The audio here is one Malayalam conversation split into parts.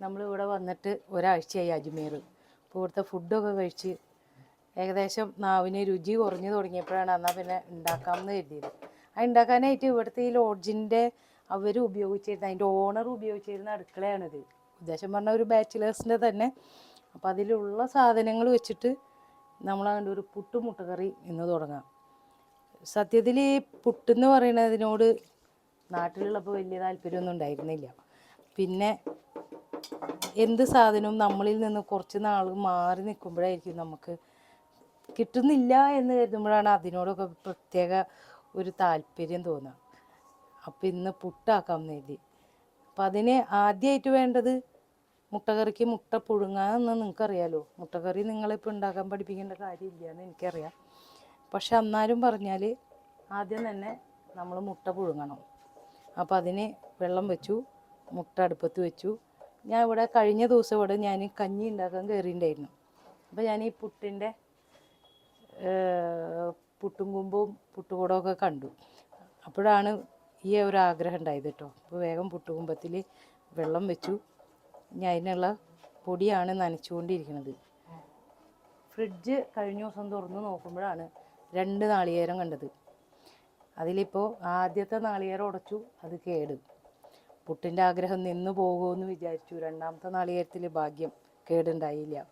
നമ്മളിവിടെ വന്നിട്ട് ഒരാഴ്ചയായി അജ്മീർ. അപ്പോൾ ഇവിടുത്തെ ഫുഡൊക്കെ കഴിച്ച് ഏകദേശം നാവിന് രുചി കുറഞ്ഞു തുടങ്ങിയപ്പോഴാണ് എന്നാൽ പിന്നെ ഉണ്ടാക്കാമെന്ന് കരുതിയത്. അത് ഉണ്ടാക്കാനായിട്ട് ഇവിടുത്തെ ഈ ലോഡ്ജിന്റെ അവർ ഉപയോഗിച്ചിരുന്ന അതിന്റെ ഓണർ ഉപയോഗിച്ചിരുന്ന അടുക്കളയാണിത്. ഉദ്ദേശം പറഞ്ഞ ഒരു ബാച്ചിലേഴ്സിന്റെ തന്നെ. അപ്പോൾ അതിലുള്ള സാധനങ്ങൾ വെച്ചിട്ട് നമ്മളങ്ങോട്ട് ഒരു പുട്ട് മുട്ടക്കറി ഇന്ന് തുടങ്ങാം. സത്യത്തിൽ ഈ പുട്ടെന്ന് പറയുന്നതിനോട് നാട്ടിലുള്ളപ്പോൾ വലിയ താല്പര്യമൊന്നും ഉണ്ടായിരുന്നില്ല. പിന്നെ എന്ത് സാധനവും നമ്മളിൽ നിന്ന് കുറച്ച് നാൾ മാറി നിൽക്കുമ്പോഴായിരിക്കും നമുക്ക് കിട്ടുന്നില്ല എന്ന് കരുതുമ്പോഴാണ് അതിനോടൊക്കെ പ്രത്യേക ഒരു താല്പര്യം തോന്നുക. അപ്പം ഇന്ന് പുട്ടാക്കാം കരുതി അപ്പം അതിന് ആദ്യമായിട്ട് വേണ്ടത് മുട്ടക്കറിക്ക് മുട്ട പുഴുങ്ങാന്ന് നിങ്ങൾക്കറിയാലോ. മുട്ടക്കറി നിങ്ങളിപ്പോൾ ഉണ്ടാക്കാൻ പഠിപ്പിക്കേണ്ട കാര്യമില്ല എന്ന് എനിക്കറിയാം. പക്ഷെ എന്നാലും പറഞ്ഞാൽ ആദ്യം തന്നെ നമ്മൾ മുട്ട പുഴുങ്ങണം. അപ്പോൾ അതിന് വെള്ളം വെച്ചു മുട്ട അടുപ്പത്ത് വെച്ചു ഞാൻ ഇവിടെ കഴിഞ്ഞ ദിവസം ഇവിടെ ഞാൻ കഞ്ഞി ഉണ്ടാക്കാൻ കയറിയിട്ടുണ്ടായിരുന്നു. അപ്പോൾ ഞാൻ ഈ പുട്ടിന്റെ പുട്ടും കുമ്പും പുട്ടുകൂടമൊക്കെ കണ്ടു. അപ്പോഴാണ് ഈ ഒരു ആഗ്രഹം ഉണ്ടായത് കേട്ടോ. അപ്പോൾ വേഗം പുട്ടുകുമ്പത്തിൽ വെള്ളം വെച്ചു. ഞാൻ അതിനുള്ള പൊടിയാണ് നനച്ചുകൊണ്ടിരിക്കുന്നത്. ഫ്രിഡ്ജ് കഴിഞ്ഞ ദിവസം തുറന്ന് നോക്കുമ്പോഴാണ് രണ്ട് നാളികേരം കണ്ടത്. അതിലിപ്പോൾ ആദ്യത്തെ നാളികേരം ഉടച്ചു അത് കേട്. പുട്ടിന്റെ ആഗ്രഹം നിന്നു പോകുമെന്ന് വിചാരിച്ചു. രണ്ടാമത്തെ നാളികേരത്തിൽ ഭാഗ്യം കേടുണ്ടായില്ല.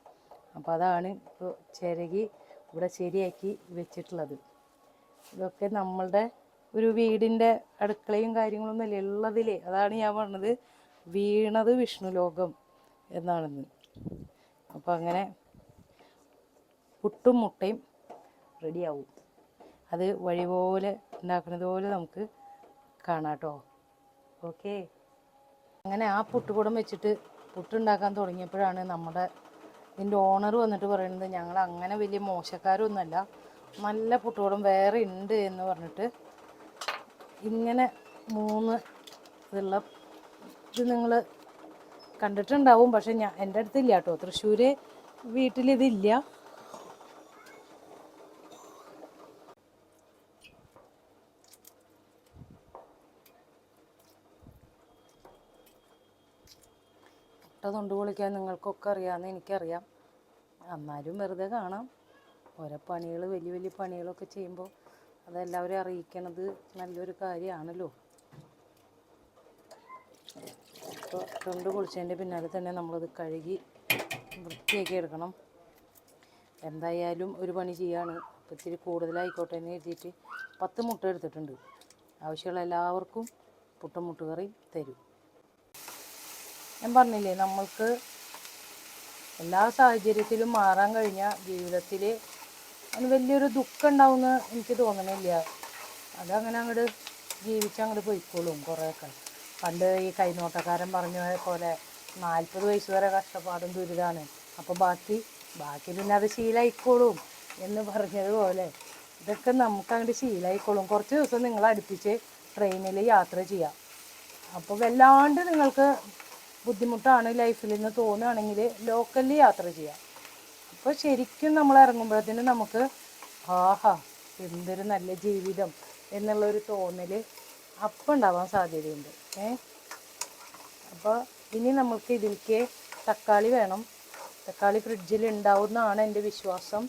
അപ്പോൾ അതാണ് ഇപ്പോൾ ചിരകി ഇവിടെ ശരിയാക്കി വെച്ചിട്ടുള്ളത്. ഇതൊക്കെ നമ്മളുടെ ഒരു വീടിന്റെ അടുക്കളയും കാര്യങ്ങളൊന്നും എല്ലാം ഉള്ളതിലേ. അതാണ് ഞാൻ പറഞ്ഞത്. വീണത് വിഷ്ണു ലോകം എന്നാണെന്ന്. അപ്പോൾ അങ്ങനെ പുട്ടും മുട്ടയും റെഡിയാവും. അത് വഴി പോലെ ഉണ്ടാക്കുന്നത് പോലെ നമുക്ക് കാണാം കേട്ടോ. ഓക്കേ. അങ്ങനെ ആ പുട്ടുകൂടം വെച്ചിട്ട് പുട്ടുണ്ടാക്കാൻ തുടങ്ങിയപ്പോഴാണ് നമ്മുടെ ഇതിന്റെ ഓണർ വന്നിട്ട് പറയുന്നത് ഞങ്ങൾ അങ്ങനെ വലിയ മോശക്കാരൊന്നുമല്ല നല്ല പുട്ടുകൂടം വേറെ ഉണ്ട് എന്ന് പറഞ്ഞിട്ട് ഇങ്ങനെ മൂന്ന് ഇതുള്ള ഇത് നിങ്ങൾ കണ്ടിട്ടുണ്ടാവും. പക്ഷെ ഞാൻ എന്റെ അടുത്തില്ല കേട്ടോ. തൃശ്ശൂർ വീട്ടിലിതില്ല. മുട്ട തൊണ്ട് പൊളിക്കാൻ നിങ്ങൾക്കൊക്കെ അറിയാമെന്ന് എനിക്കറിയാം. എന്നാലും വെറുതെ കാണാം. ഓരോ പണികൾ വലിയ വലിയ പണികളൊക്കെ ചെയ്യുമ്പോൾ അതെല്ലാവരും അറിയിക്കണത് നല്ലൊരു കാര്യമാണല്ലോ. അപ്പോൾ തൊണ്ട് പൊളിച്ചതിന്റെ പിന്നാലെ തന്നെ നമ്മളത് കഴുകി വൃത്തിയാക്കി എടുക്കണം. എന്തായാലും ഒരു പണി ചെയ്യാണ്. അപ്പോൾ ഇത്തിരി കൂടുതലായിക്കോട്ടെ എന്ന് എഴുതിയിട്ട് പത്ത് മുട്ട എടുത്തിട്ടുണ്ട്. ആവശ്യമുള്ള എല്ലാവർക്കും പുട്ടും മുട്ടുകറി തരും. ഞാൻ പറഞ്ഞില്ലേ നമ്മൾക്ക് എല്ലാ സാഹചര്യത്തിലും മാറാൻ കഴിഞ്ഞ ജീവിതത്തിൽ അതിന് വലിയൊരു ദുഃഖം ഉണ്ടാവുമെന്ന് എനിക്ക് തോന്നണില്ല. അതങ്ങനെ അങ്ങോട്ട് ജീവിച്ച് അങ്ങോട്ട് പോയിക്കോളും കുറേയൊക്കെ. പണ്ട് ഈ കൈനോട്ടക്കാരൻ പറഞ്ഞ പോലെ നാൽപ്പത് വയസ്സ് വരെ കഷ്ടപ്പാടും ദുരിതമാണ് അപ്പോൾ ബാക്കി ബാക്കി പിന്നെ അത് ശീലമായിക്കോളും എന്ന് പറഞ്ഞതുപോലെ ഇതൊക്കെ നമുക്ക് അങ്ങോട്ട് ശീലമായിക്കോളും കുറച്ച് ദിവസം നിങ്ങൾ അടുപ്പിച്ച് ട്രെയിനിൽ യാത്ര ചെയ്യാം. അപ്പോൾ വല്ലാണ്ട് നിങ്ങൾക്ക് ബുദ്ധിമുട്ടാണ് ലൈഫിൽ നിന്ന് തോന്നുകയാണെങ്കിൽ ലോക്കലിൽ യാത്ര ചെയ്യാം. അപ്പോൾ ശരിക്കും നമ്മൾ ഇറങ്ങുമ്പോഴത്തേനും നമുക്ക് ആഹാ എന്തൊരു നല്ല ജീവിതം എന്നുള്ളൊരു തോന്നൽ അപ്പം ഉണ്ടാവാൻ സാധ്യതയുണ്ട്. ഏ? അപ്പോൾ ഇനി നമുക്ക് ഇതിലേക്ക് തക്കാളി വേണം. തക്കാളി ഫ്രിഡ്ജിൽ ഉണ്ടാവുന്നതാണ് എന്റെ വിശ്വാസം.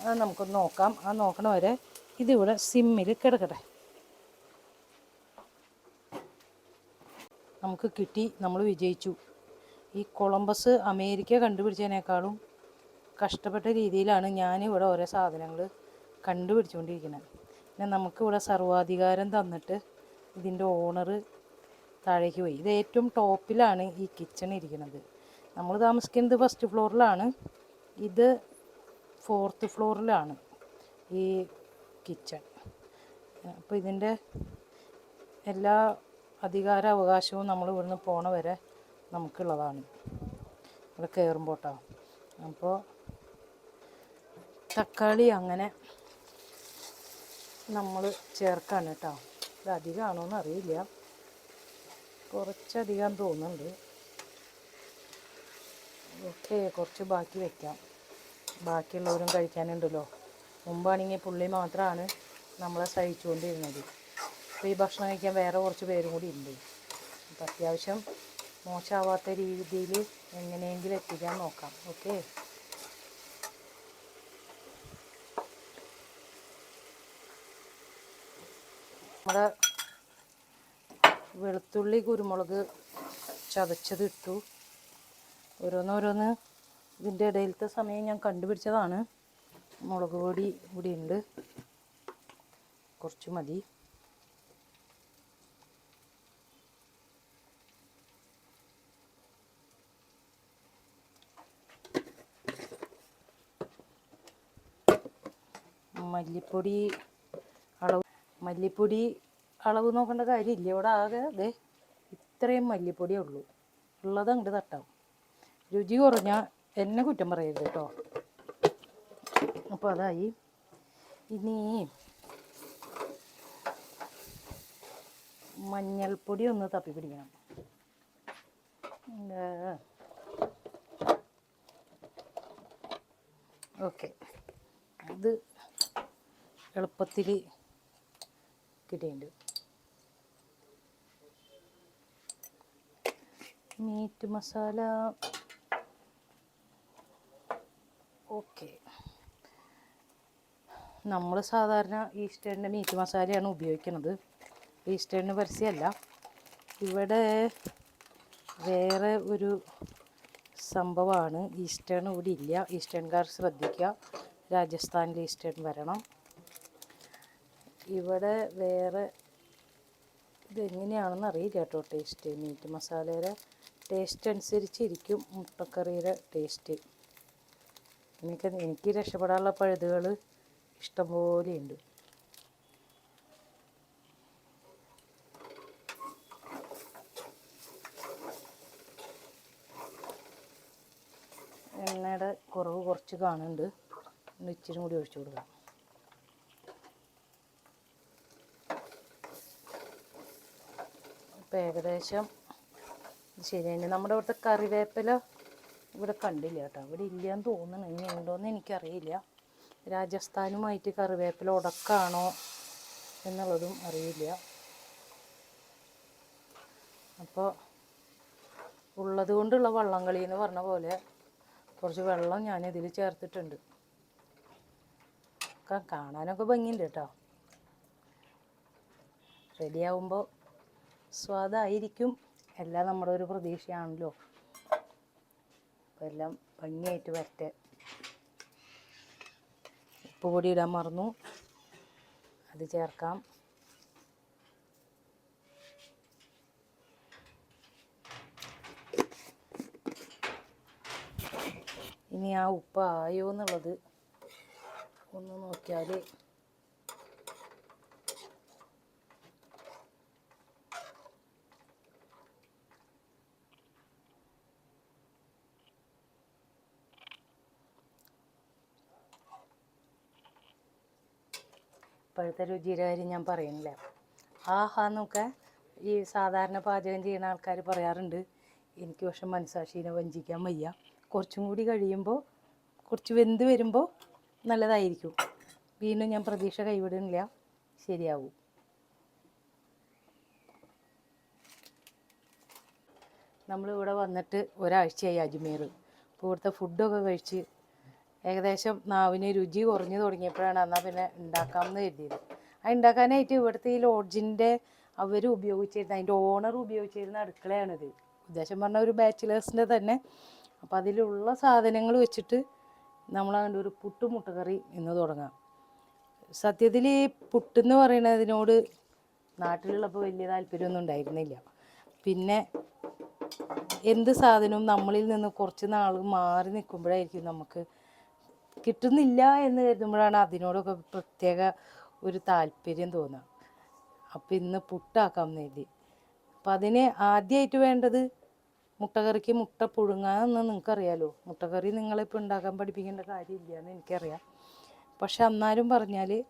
അത് നമുക്കൊന്ന് നോക്കാം. ആ നോക്കണ വരെ ഇതിവിടെ സിമ്മിൽ കിടക്കട്ടെ. നമുക്ക് കിട്ടി നമ്മൾ വിജയിച്ചു. ഈ കൊളംബസ് അമേരിക്ക കണ്ടുപിടിച്ചതിനേക്കാളും കഷ്ടപ്പെട്ട രീതിയിലാണ് ഞാൻ ഇവിടെ ഓരോ സാധനങ്ങൾ കണ്ടുപിടിച്ചുകൊണ്ടിരിക്കുന്നത്. പിന്നെ നമുക്കിവിടെ സർവാധികാരം തന്നിട്ട് ഇതിന്റെ ഓണർ താഴേക്ക് പോയി. ഇത് ഏറ്റവും ടോപ്പിലാണ് ഈ കിച്ചൺ ഇരിക്കുന്നത്. നമ്മൾ താമസിക്കുന്നത് ഫസ്റ്റ് ഫ്ലോറിലാണ്. ഇത് ഫോർത്ത് ഫ്ലോറിലാണ് ഈ കിച്ചൺ. അപ്പോൾ ഇതിന്റെ എല്ലാ അധികാര അവകാശവും നമ്മൾ ഇവിടുന്ന് പോണ വരെ നമുക്കുള്ളതാണ്. ഇവിടെ കയറുമ്പോൾ കേട്ടോ അപ്പോൾ തക്കാളി അങ്ങനെ നമ്മൾ ചേർക്കാണ് കേട്ടോ. ഇത് അധികമാണോ എന്ന് അറിയില്ല. കുറച്ചധികം തോന്നുന്നുണ്ട്. ഓക്കെ കുറച്ച് ബാക്കി വെക്കാം. ബാക്കിയുള്ളവരും കഴിക്കാനുണ്ടല്ലോ. മുമ്പാണെങ്കിൽ പുള്ളി മാത്രമാണ് നമ്മളെ സഹിച്ചുകൊണ്ടിരുന്നത്. അപ്പോൾ ഈ ഭക്ഷണം കഴിക്കാൻ വേറെ കുറച്ച് പേരും കൂടി ഉണ്ട്. അപ്പോൾ അത്യാവശ്യം മോശമാവാത്ത രീതിയിൽ എങ്ങനെയെങ്കിലും എത്തിക്കാൻ നോക്കാം. ഓക്കെ? നമ്മുടെ വെളുത്തുള്ളി കുരുമുളക് ചതച്ചത് ഇട്ടു. ഓരോന്നോരോന്ന് ഇതിന്റെ ഇടയിലത്തെ സമയം ഞാൻ കണ്ടുപിടിച്ചതാണ്. മുളക് പൊടി കൂടി ഉണ്ട്. കുറച്ച് മതി. മല്ലിപ്പൊടി അളവ് മല്ലിപ്പൊടി അളവ് നോക്കേണ്ട കാര്യമില്ല. ഇവിടെ ആകെ അതെ ഇത്രയും മല്ലിപ്പൊടിയേ ഉള്ളൂ. ഉള്ളത് അങ്ങോട്ട് തട്ടാം രുചി കുറഞ്ഞാൽ എന്നെ കുറ്റം പറയരുത് കേട്ടോ. അപ്പോൾ അതായി. ഇനി മഞ്ഞൾപ്പൊടി ഒന്ന് തപ്പി പിടിക്കണം. ഓക്കെ. അത് എളുപ്പത്തിൽ കിട്ടിയിട്ടുണ്ട്. മീറ്റ് മസാല. ഓക്കെ. നമ്മൾ സാധാരണ ഈസ്റ്റേണിന്റെ മീറ്റ് മസാലയാണ് ഉപയോഗിക്കുന്നത്. ഈസ്റ്റേണിന് പരസ്യമല്ല. ഇവിടെ വേറെ ഒരു സംഭവമാണ്. ഈസ്റ്റേൺ ഇവിടെ ഇല്ല. ഈസ്റ്റേൺകാർ ശ്രദ്ധിക്കുക. രാജസ്ഥാനിൽ ഈസ്റ്റേൺ വരണം. ഇവിടെ വേറെ ഇതെങ്ങനെയാണെന്ന് അറിയില്ല കേട്ടോ ടേസ്റ്റ് മീറ്റ് മസാലയുടെ ടേസ്റ്റ് അനുസരിച്ചിരിക്കും മുട്ടക്കറിയുടെ ടേസ്റ്റ് എനിക്ക് എനിക്ക് രക്ഷപ്പെടാനുള്ള പഴുതുകൾ ഇഷ്ടംപോലെയുണ്ട് എണ്ണയുടെ കുറവ് കുറച്ച് കാണുന്നുണ്ട്. ഇച്ചിരി കൂടി ഒഴിച്ചു കൊടുക്കാം. ഇപ്പം ഏകദേശം ശരിയാണ്. നമ്മുടെ ഇവിടുത്തെ കറിവേപ്പില ഇവിടെ കണ്ടില്ല കേട്ടോ. ഇവിടെ എന്ന് തോന്നുന്നു. ഇനി ഉണ്ടോയെന്ന് എനിക്കറിയില്ല. രാജസ്ഥാനുമായിട്ട് കറിവേപ്പില ഉടക്കാണോ എന്നുള്ളതും അറിയില്ല. അപ്പോൾ ഉള്ളത് കൊണ്ടുള്ള വള്ളംകളി എന്ന് പറഞ്ഞ പോലെ കുറച്ച് വെള്ളം ഞാൻ ഇതിൽ ചേർത്തിട്ടുണ്ട് കാണാനൊക്കെ ഭംഗിയുണ്ട് കേട്ടോ. റെഡിയാവുമ്പോൾ സ്വാദായിരിക്കും എല്ലാം നമ്മുടെ ഒരു പ്രതീക്ഷയാണല്ലോ. അപ്പോൾ എല്ലാം ഭംഗിയായിട്ട് വരട്ടെ. ഉപ്പ് പൊടി ഇടാൻ മറന്നു. അത് ചേർക്കാം. ഇനി ആ ഉപ്പ് ആയോ എന്നുള്ളത് ഒന്ന് നോക്കിയാൽ ഇപ്പോഴത്തെ രുചിയുടെ കാര്യം ഞാൻ പറയുന്നില്ല. ആഹാ എന്നൊക്കെ ഈ സാധാരണ പാചകം ചെയ്യുന്ന ആൾക്കാർ പറയാറുണ്ട്. എനിക്ക് പക്ഷെ മനസാക്ഷീനെ വഞ്ചിക്കാൻ വയ്യ. കുറച്ചും കൂടി കഴിയുമ്പോൾ കുറച്ച് വെന്ത് വരുമ്പോൾ നല്ലതായിരിക്കും. വീണ്ടും ഞാൻ പ്രതീക്ഷ കൈവിടുന്നില്ല. ശരിയാവും. നമ്മളിവിടെ വന്നിട്ട് ഒരാഴ്ചയായി അജ്മീർ. അപ്പോൾ ഇവിടുത്തെ ഫുഡൊക്കെ കഴിച്ച് ഏകദേശം നാവിന് രുചി കുറഞ്ഞു തുടങ്ങിയപ്പോഴാണ് എന്നാൽ പിന്നെ ഉണ്ടാക്കാമെന്ന് കരുതിയത്. അത് ഉണ്ടാക്കാനായിട്ട് ഇവിടുത്തെ ഈ ലോഡ്ജിന്റെ അവർ ഉപയോഗിച്ചിരുന്ന അതിന്റെ ഓണർ ഉപയോഗിച്ചിരുന്ന അടുക്കളയാണിത്. ഉദ്ദേശം പറഞ്ഞ ഒരു ബാച്ചിലേഴ്സിന്റെ തന്നെ. അപ്പോൾ അതിലുള്ള സാധനങ്ങൾ വെച്ചിട്ട് നമ്മളതുകൊണ്ട് ഒരു പുട്ട് മുട്ടക്കറി ഇന്ന് തുടങ്ങാം. സത്യത്തിൽ ഈ പുട്ടെന്ന് പറയുന്നതിനോട് നാട്ടിലുള്ളപ്പോൾ വലിയ താല്പര്യമൊന്നും ഉണ്ടായിരുന്നില്ല. പിന്നെ എന്ത് സാധനവും നമ്മളിൽ നിന്ന് കുറച്ച് നാൾ മാറി നിൽക്കുമ്പോഴായിരിക്കും നമുക്ക് കിട്ടുന്നില്ല എന്ന് കരുതുമ്പോഴാണ് അതിനോടൊക്കെ പ്രത്യേക ഒരു താല്പര്യം തോന്നുക. അപ്പം ഇന്ന് പുട്ടാക്കാം എന്ന് കരുതി. അപ്പം അതിന് ആദ്യമായിട്ട് വേണ്ടത് മുട്ടക്കറിക്ക് മുട്ട പുഴുങ്ങാന്ന് നിങ്ങൾക്കറിയാലോ. മുട്ടക്കറി നിങ്ങളിപ്പോൾ ഉണ്ടാക്കാൻ പഠിപ്പിക്കേണ്ട കാര്യമില്ല എന്ന് എനിക്കറിയാം. പക്ഷെ എന്നാലും പറഞ്ഞാൽ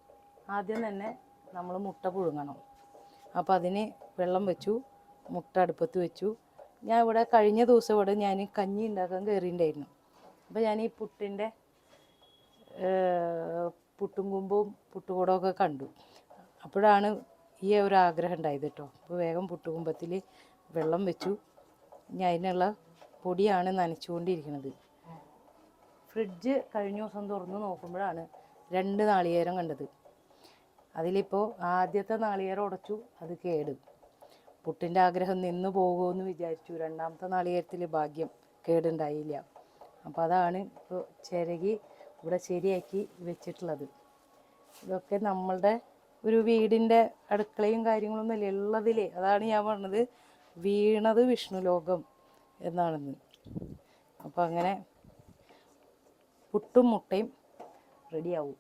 ആദ്യം തന്നെ നമ്മൾ മുട്ട പുഴുങ്ങണം. അപ്പോൾ അതിന് വെള്ളം വെച്ചു മുട്ട അടുപ്പത്ത് വെച്ചു. ഞാൻ ഇവിടെ കഴിഞ്ഞ ദിവസം ഇവിടെ ഞാൻ കഞ്ഞി ഉണ്ടാക്കാൻ കയറിയിട്ടുണ്ടായിരുന്നു. അപ്പോൾ ഞാൻ ഈ പുട്ടിന്റെ പുട്ടും കുമ്പും പുട്ടുകൂടമൊക്കെ കണ്ടു. അപ്പോഴാണ് ഈ ഒരു ആഗ്രഹം ഉണ്ടായത് കേട്ടോ. അപ്പോൾ വേഗം പുട്ടുകുമ്പത്തിൽ വെള്ളം വെച്ചു. ഇനി അതിനുള്ള പൊടിയാണ് നനച്ചുകൊണ്ടിരിക്കുന്നത്. ഫ്രിഡ്ജ് കഴിഞ്ഞ ദിവസം തുറന്ന് നോക്കുമ്പോഴാണ് രണ്ട് നാളികേരം കണ്ടത്. അതിലിപ്പോൾ ആദ്യത്തെ നാളികേരം ഉടച്ചു അത് കേട്. പുട്ടിന്റെ ആഗ്രഹം നിന്ന് പോകുമെന്ന് വിചാരിച്ചു. രണ്ടാമത്തെ നാളികേരത്തിൽ ഭാഗ്യം കേടുണ്ടായില്ല. അപ്പോൾ അതാണ് ഇപ്പോൾ ചിരകി ഇവിടെ ശരിയാക്കി വെച്ചിട്ടുള്ളത്. ഇതൊക്കെ നമ്മളുടെ ഒരു വീടിന്റെ അടുക്കളയും കാര്യങ്ങളൊന്നും ഉള്ളതിലേ അതാണ് ഞാൻ പറഞ്ഞത്. വീണത് വിഷ്ണു ലോകം എന്നാണെന്ന്. അപ്പോൾ അങ്ങനെ പുട്ടും മുട്ടയും റെഡിയാവും.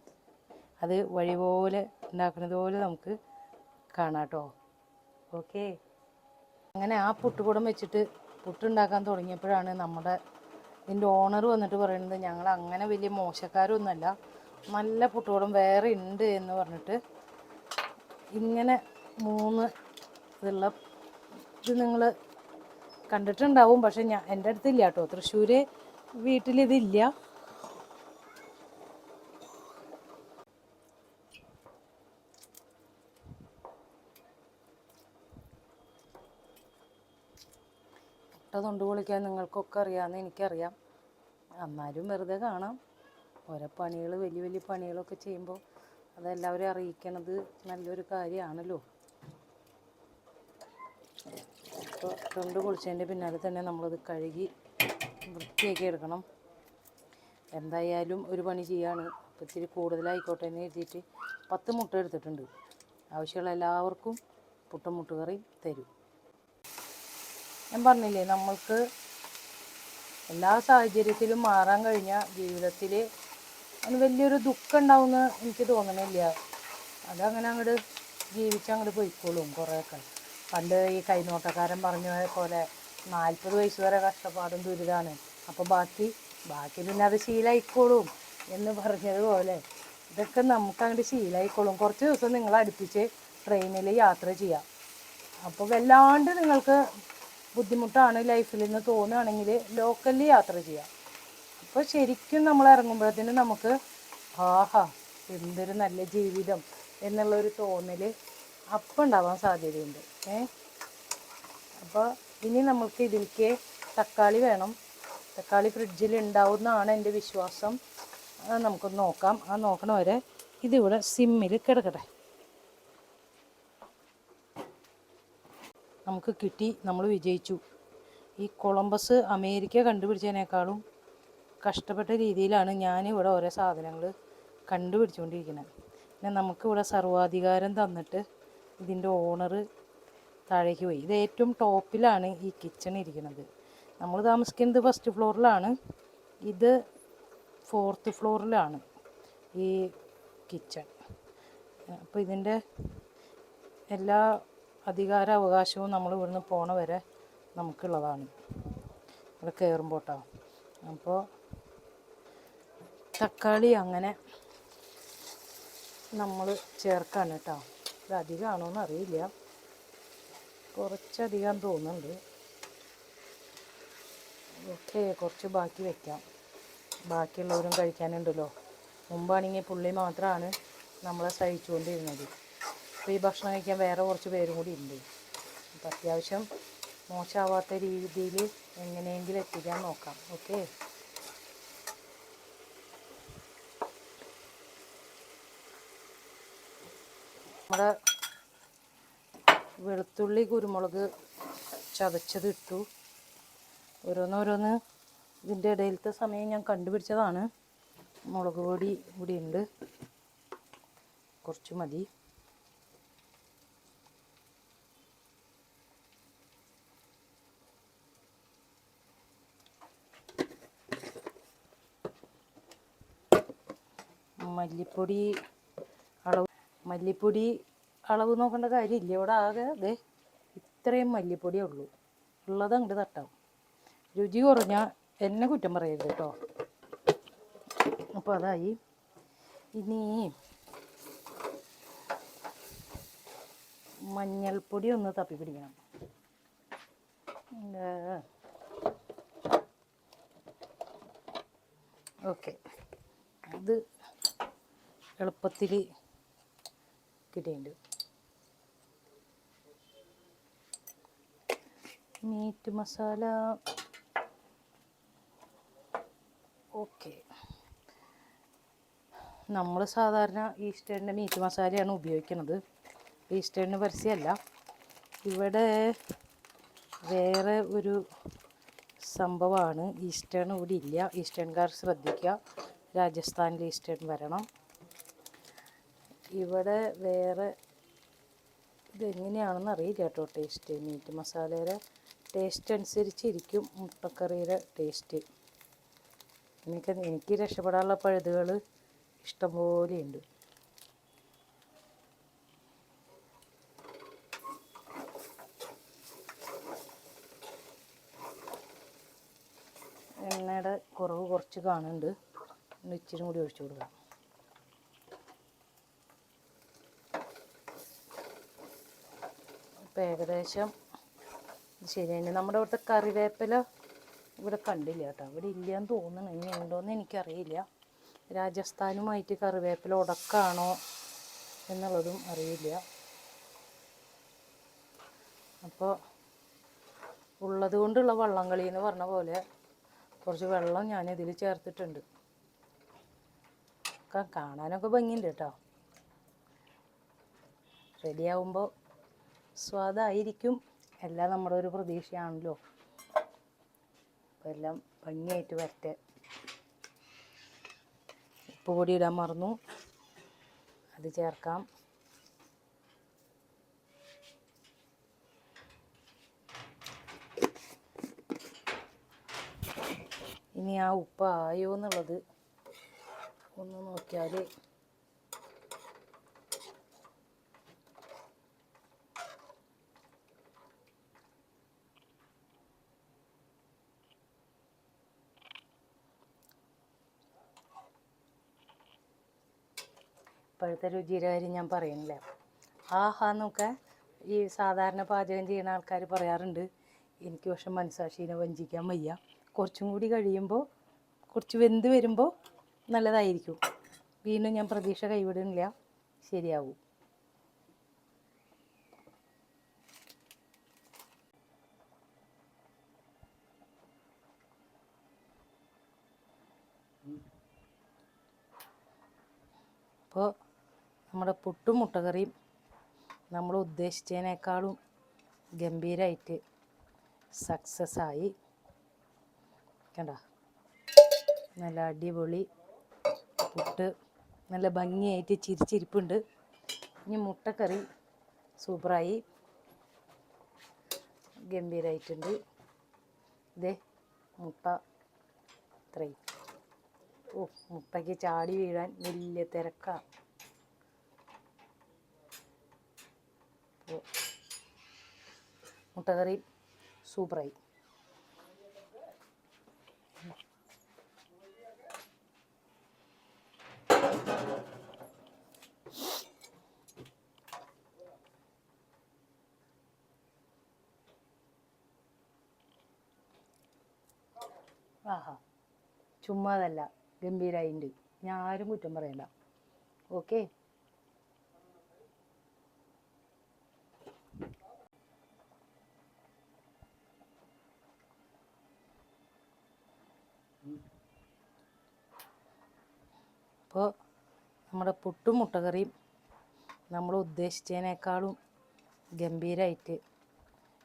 അത് വഴി പോലെ ഉണ്ടാക്കുന്നത് പോലെ നമുക്ക് കാണാം കേട്ടോ ഓക്കേ. അങ്ങനെ ആ പുട്ടുകൂടം വെച്ചിട്ട് പുട്ടുണ്ടാക്കാൻ തുടങ്ങിയപ്പോഴാണ് നമ്മുടെ ഇതിന്റെ ഓണർ വന്നിട്ട് പറയുന്നത് ഞങ്ങൾ അങ്ങനെ വലിയ മോശക്കാരൊന്നുമല്ല. നല്ല പുട്ടുകളും വേറെ ഉണ്ട് എന്ന് പറഞ്ഞിട്ട് ഇങ്ങനെ മൂന്ന് ഇതുള്ള ഇത് നിങ്ങൾ കണ്ടിട്ടുണ്ടാവും. പക്ഷെ ഞാൻ എന്റെ അടുത്തില്ല കേട്ടോ. തൃശ്ശൂർ വീട്ടിലിതില്ല. തൊണ്ട് പൊളിക്കാൻ നിങ്ങൾക്കൊക്കെ അറിയാമെന്ന് എനിക്കറിയാം. എന്നാലും വെറുതെ കാണാം. ഓരോ പണികൾ വലിയ വലിയ പണികളൊക്കെ ചെയ്യുമ്പോൾ അതെല്ലാവരും അറിയിക്കണത് നല്ലൊരു കാര്യമാണല്ലോ. അപ്പോൾ തൊണ്ട് പൊളിച്ചതിന്റെ പിന്നാലെ തന്നെ നമ്മളത് കഴുകി വൃത്തിയാക്കി എടുക്കണം. എന്തായാലും ഒരു പണി ചെയ്യാണ്. അപ്പോൾ ഇത്തിരി കൂടുതലായിക്കോട്ടെ എന്ന് എഴുതിയിട്ട് പത്ത് മുട്ട എടുത്തിട്ടുണ്ട്. ആവശ്യമുള്ള എല്ലാവർക്കും പുട്ടും മുട്ടുകറി തരും. ഞാൻ പറഞ്ഞില്ലേ നമ്മൾക്ക് എല്ലാ സാഹചര്യത്തിലും മാറാൻ കഴിഞ്ഞ ജീവിതത്തിൽ അതിന് വലിയൊരു ദുഃഖം ഉണ്ടാവുമെന്ന് എനിക്ക് തോന്നണില്ല. അതങ്ങനെ അങ്ങോട്ട് ജീവിച്ച് അങ്ങോട്ട് പോയിക്കോളും കുറേയൊക്കെ. പണ്ട് ഈ കൈനോട്ടക്കാരൻ പറഞ്ഞ പോലെ നാൽപ്പത് വയസ്സ് വരെ കഷ്ടപ്പാടും ദുരിതമാണ് അപ്പോൾ ബാക്കി ബാക്കി പിന്നെ അത് ശീലമായിക്കോളും എന്ന് പറഞ്ഞതുപോലെ ഇതൊക്കെ നമുക്ക് അങ്ങോട്ട് ശീലമായിക്കോളും കുറച്ച് ദിവസം നിങ്ങൾ അടുപ്പിച്ച് ട്രെയിനിൽ യാത്ര ചെയ്യാം. അപ്പോൾ വല്ലാണ്ട് നിങ്ങൾക്ക് ബുദ്ധിമുട്ടാണ് ലൈഫിൽ നിന്ന് തോന്നുകയാണെങ്കിൽ ലോക്കലിൽ യാത്ര ചെയ്യാം. അപ്പോൾ ശരിക്കും നമ്മൾ ഇറങ്ങുമ്പോഴത്തേന് നമുക്ക് ആഹാ എന്തൊരു നല്ല ജീവിതം എന്നുള്ളൊരു തോന്നൽ അപ്പം ഉണ്ടാവാൻ സാധ്യതയുണ്ട്. ഏ? അപ്പോൾ ഇനി നമ്മൾക്ക് ഇതിലേക്ക് തക്കാളി വേണം. തക്കാളി ഫ്രിഡ്ജിൽ ഉണ്ടാവുമെന്നാണ് എന്റെ വിശ്വാസം. അത് നമുക്കൊന്ന് നോക്കാം. ആ നോക്കണ വരെ ഇതിവിടെ സിമ്മിൽ കിടക്കട്ടെ. നമുക്ക് കിട്ടി നമ്മൾ വിജയിച്ചു. ഈ കൊളംബസ് അമേരിക്ക കണ്ടുപിടിച്ചതിനേക്കാളും കഷ്ടപ്പെട്ട രീതിയിലാണ് ഞാൻ ഇവിടെ ഓരോ സാധനങ്ങൾ കണ്ടുപിടിച്ചുകൊണ്ടിരിക്കുന്നത്. പിന്നെ നമുക്കിവിടെ സർവാധികാരം തന്നിട്ട് ഇതിന്റെ ഓണർ താഴേക്ക് പോയി. ഇത് ഏറ്റവും ടോപ്പിലാണ് ഈ കിച്ചൺ ഇരിക്കുന്നത്. നമ്മൾ താമസിക്കുന്നത് ഫസ്റ്റ് ഫ്ലോറിലാണ് ഇത് ഫോർത്ത് ഫ്ലോറിലാണ് ഈ കിച്ചൺ. അപ്പോൾ ഇതിന്റെ എല്ലാ അധികാര അവകാശവും നമ്മൾ ഇവിടുന്ന് പോണ വരെ നമുക്കുള്ളതാണ്. ഇവിടെ കയറുമ്പോൾ കേട്ടോ അപ്പോൾ തക്കാളി അങ്ങനെ നമ്മൾ ചേർക്കാണ് കേട്ടോ ഇത് അധികമാണോ എന്ന് അറിയില്ല. കുറച്ചധികം തോന്നുന്നുണ്ട്. ഓക്കെ കുറച്ച് ബാക്കി വെക്കാം. ബാക്കിയുള്ളവരും കഴിക്കാനുണ്ടല്ലോ. മുമ്പാണെങ്കിൽ പുള്ളി മാത്രമാണ് നമ്മളെ സഹിച്ചുകൊണ്ടിരുന്നത്. അപ്പോൾ ഈ ഭക്ഷണം കഴിക്കാൻ വേറെ കുറച്ച് പേരും കൂടി ഉണ്ട്. അപ്പോൾ അത്യാവശ്യം മോശമാവാത്ത രീതിയിൽ എങ്ങനെയെങ്കിലും എത്തിക്കാൻ നോക്കാം. ഓക്കെ നമ്മുടെ വെളുത്തുള്ളി കുരുമുളക് ചതച്ചത് ഇട്ടു. ഓരോന്നോരോന്ന് ഇതിന്റെ ഇടയിലത്തെ സമയം ഞാൻ കണ്ടുപിടിച്ചതാണ്. മുളക് പൊടി കൂടിയുണ്ട് കുറച്ച് മതി. മല്ലിപ്പൊടി അളവ് മല്ലിപ്പൊടി അളവ് നോക്കേണ്ട കാര്യമില്ല. ഇവിടെ ആകെ അതെ ഇത്രയും മല്ലിപ്പൊടിയേ ഉള്ളൂ. ഉള്ളത് അങ്ങോട്ട് തട്ടാം. രുചി കുറഞ്ഞാൽ എന്നെ കുറ്റം പറയരുത് കേട്ടോ. അപ്പോൾ അതായി. ഇനി മഞ്ഞൾപ്പൊടി ഒന്ന് തപ്പി പിടിക്കണം. ഓക്കെ. അത് എളുപ്പത്തിൽ കിട്ടിയിട്ടുണ്ട്. മീറ്റ് മസാല. ഓക്കെ. നമ്മൾ സാധാരണ ഈസ്റ്റേണിന്റെ മീറ്റ് മസാലയാണ് ഉപയോഗിക്കുന്നത്. ഈസ്റ്റേണിന് പരസ്യമല്ല. ഇവിടെ വേറെ ഒരു സംഭവമാണ്. ഈസ്റ്റേൺ ഇവിടെ ഇല്ല. ഈസ്റ്റേൺകാർ ശ്രദ്ധിക്കുക. രാജസ്ഥാനിൽ ഈസ്റ്റേൺ വരണം. ഇവിടെ വേറെ ഇതെങ്ങനെയാണെന്ന് അറിയില്ല കേട്ടോ ടേസ്റ്റ് മീറ്റ് മസാലയുടെ ടേസ്റ്റ് അനുസരിച്ചിരിക്കും മുട്ടക്കറിയുടെ ടേസ്റ്റ് എനിക്ക് എനിക്ക് രക്ഷപ്പെടാനുള്ള പഴുതുകൾ ഇഷ്ടംപോലെയുണ്ട് എണ്ണയുടെ കുറവ് കുറച്ച് കാണുന്നുണ്ട്. ഇച്ചിരി കൂടി ഒഴിച്ചു കൊടുക്കാം. ഇപ്പം ഏകദേശം ശരിയാണ് നമ്മുടെ ഇവിടുത്തെ കറിവേപ്പില ഇവിടെ കണ്ടില്ല കേട്ടോ. ഇവിടെ എന്ന് തോന്നുന്നു. ഇനി ഉണ്ടോയെന്ന് എനിക്കറിയില്ല. രാജസ്ഥാനുമായിട്ട് കറിവേപ്പില ഉടക്കാണോ എന്നുള്ളതും അറിയില്ല. അപ്പോൾ ഉള്ളത് കൊണ്ടുള്ള വള്ളം കളി എന്ന് പറഞ്ഞ പോലെ കുറച്ച് വെള്ളം ഞാൻ ഇതിൽ ചേർത്തിട്ടുണ്ട് കാണാനൊക്കെ ഭംഗിയുണ്ട് കേട്ടോ. റെഡിയാവുമ്പോൾ സ്വാദായിരിക്കും എല്ലാം നമ്മുടെ ഒരു പ്രതീക്ഷയാണല്ലോ. എല്ലാം ഭംഗിയായിട്ട് വരട്ടെ. ഉപ്പ് പൊടി ഇടാൻ മറന്നു. അത് ചേർക്കാം. ഇനി ആ ഉപ്പ് ആയോ എന്നുള്ളത് ഒന്ന് നോക്കിയാൽ ഇപ്പോഴത്തെ രുചിയുടെ കാര്യം ഞാൻ പറയുന്നില്ല? ആഹാ എന്നൊക്കെ ഈ സാധാരണ പാചകം ചെയ്യുന്ന ആൾക്കാർ പറയാറുണ്ട്. എനിക്ക് പക്ഷെ മനസാക്ഷീനെ വഞ്ചിക്കാൻ വയ്യ. കുറച്ചും കൂടി കഴിയുമ്പോൾ കുറച്ച് വെന്ത് വരുമ്പോൾ നല്ലതായിരിക്കും. വീണ്ടും ഞാൻ പ്രതീക്ഷ കൈവിടുന്നില്ല. ശരിയാവും. അപ്പോൾ നമ്മുടെ പുട്ടും മുട്ടക്കറിയും നമ്മൾ ഉദ്ദേശിച്ചതിനേക്കാളും ഗംഭീരമായിട്ട് സക്സസ് ആയി. കണ്ട? നല്ല അടിപൊളി പുട്ട്. നല്ല ഭംഗിയായിട്ട് ചിരിച്ചിരിപ്പുണ്ട്. ഇനി മുട്ടക്കറി സൂപ്പറായി. ഗംഭീരമായിട്ടുണ്ട് ഇതേ മുട്ട ഇത്രയും. ഓ മുട്ടയ്ക്ക് ചാടി വീഴാൻ വലിയ തിരക്കാ. ഓ, മുട്ടക്കറി സൂപ്പറായി. ആഹാ. ചുമ്മാതല്ല ഗംഭീരായിട്ടുണ്ട് ഞാൻ ആരും കുറ്റം പറയണ്ട. ഓക്കെ? അപ്പോൾ നമ്മുടെ പുട്ടും മുട്ടക്കറിയും നമ്മൾ ഉദ്ദേശിച്ചതിനേക്കാളും ഗംഭീരമായിട്ട്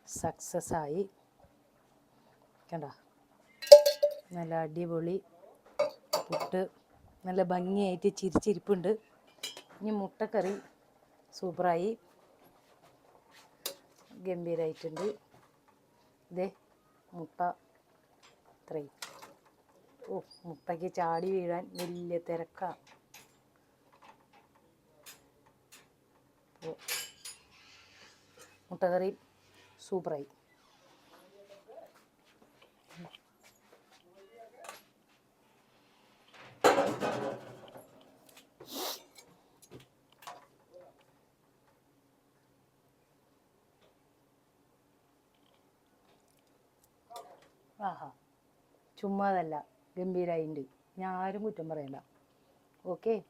സക്സസ് ആയി കണ്ട? നല്ല അടിപൊളി പുട്ട്. നല്ല ഭംഗിയായിട്ട് ചിരിച്ചിരിപ്പുണ്ട്. ഇനി മുട്ടക്കറി സൂപ്പറായി. ഗംഭീരമായിട്ടുണ്ട് ഇതേ മുട്ട ഇത്രയും ഓ മുട്ടയ്ക്ക് ചാടി വീഴാൻ വലിയ തിരക്കാണ് മുട്ടക്കറി സൂപ്പറായി. ആഹാ ചുമ്മാതല്ല. ഗംഭീരായിട്ടുണ്ട് ഞാൻ ആരും കുറ്റം പറയണ്ട. ഓക്കെ?